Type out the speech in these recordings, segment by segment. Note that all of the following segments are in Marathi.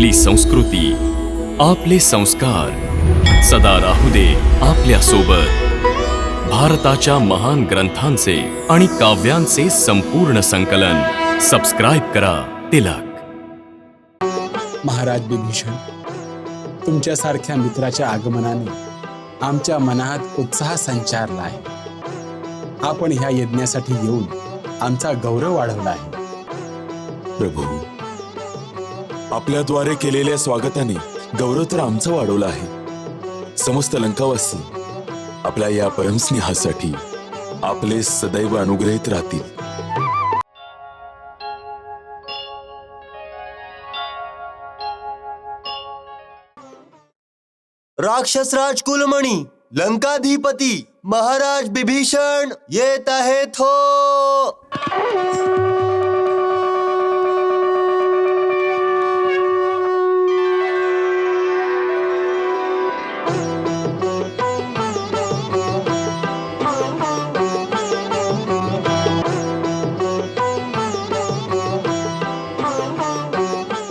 आपली संस्कृती आपले संस्कार. सदा राहू दे आपल्यासोबत भारताच्या महान ग्रंथांचे आणि काव्यांचे संपूर्ण संकलन. सबस्क्राईब करा तिलक. महाराज बिभीषण तुमच्यासारख्या मित्राच्या आगमनाने आमच्या मनात उत्साह संचारला आहे. आपण ह्या यज्ञासाठी येऊन आमचा गौरव वाढवला आहे. प्रभू आपल्याद्वारे केलेल्या स्वागताने गौरव तर आमचं वाढवलं आहे. समस्त लंकावासी आपल्या या परमस्नेहासाठी आपले सदैव अनुग्रहित राहतील. राक्षसराज कुलमणी लंकाधिपती महाराज बिभीषण येत आहेत हो!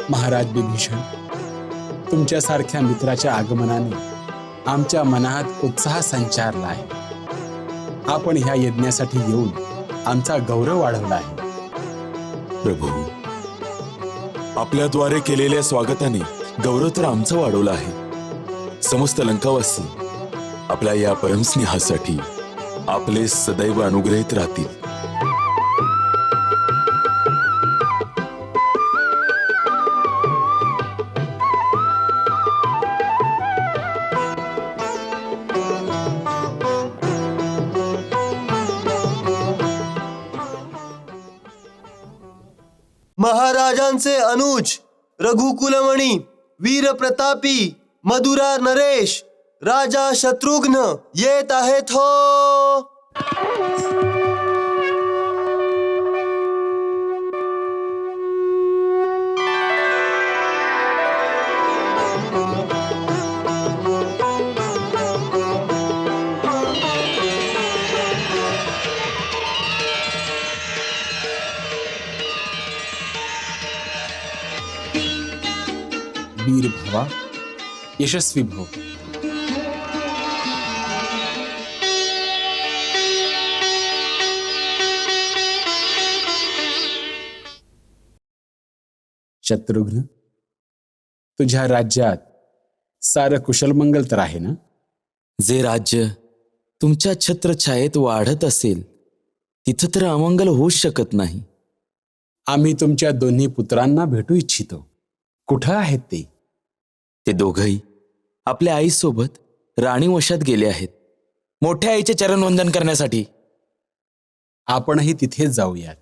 महाराज बिभीषण तुमच्यासारख्या मित्राच्या आगमनाने आमच्या मनात उत्साह संचारला आहे. आपण ह्या यज्ञासाठी येऊन आमचा गौरव वाढवला आहे. प्रभू आपल्याद्वारे केलेल्या स्वागताने गौरव तर आमचं वाढवलं आहे. समस्त लंकावासी आपल्या या परमस्नेहासाठी आपले सदैव अनुग्रहित राहतील. महाराजांचे अनुज रघुकुलमणी वीर प्रतापी मधुरा नरेश राजा शत्रुघ्न येत आहेत हो. वीर भावा यशस्वी भव। शत्रुघ्न तुझ्या राज्यात सारं कुशलमंगल तर आहे ना? जे राज्य तुमच्या छत्रछायेत वाढत असेल तिथं तर अमंगल होऊच शकत नाही. आम्ही तुमच्या दोन्ही पुत्रांना भेटू इच्छितो. कुठं आहेत ते? ते दोघंही आपल्या आईसोबत राणीवशात गेले आहेत. मोठ्या आईचे चरणवंदन करण्यासाठी आपणही तिथेच जाऊयात.